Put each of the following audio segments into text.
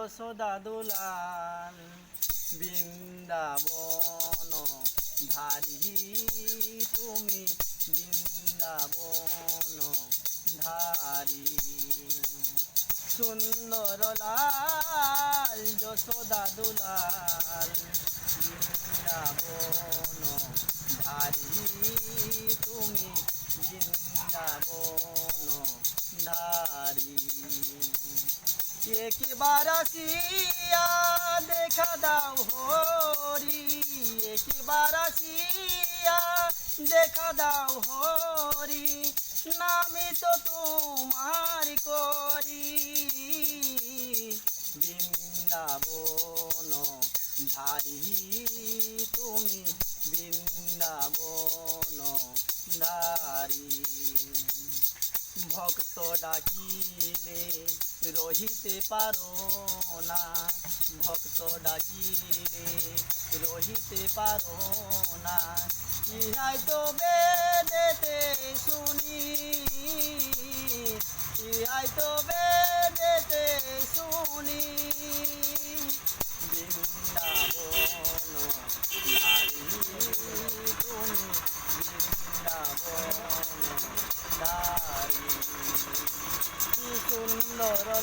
যশোদা দুলাল বৃন্দাবন ধারি তুমি বৃন্দাবন ধারি। সুন্দর লাল যশোদা দুলাল বৃন্দাবন ধারি তুমি বৃন্দাবন একবার আসিয়া? দেখা দাও হরি। একবার আসিয়া? দেখা দাও হরি। নামি তো তোমার করি। বৃন্দাবন, ধারি তুমি। বৃন্দাবন, ধারি ভক্ত ডাকিলে রহিতে পারো না। ভক্ত ডাকিলে রহিতে পারো না। ইহাই তো বেদেতে শুনি।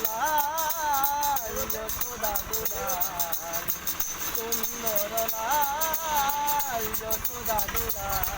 লাল খোদা দুলাল সুন্দর লাল খোদা দুলাল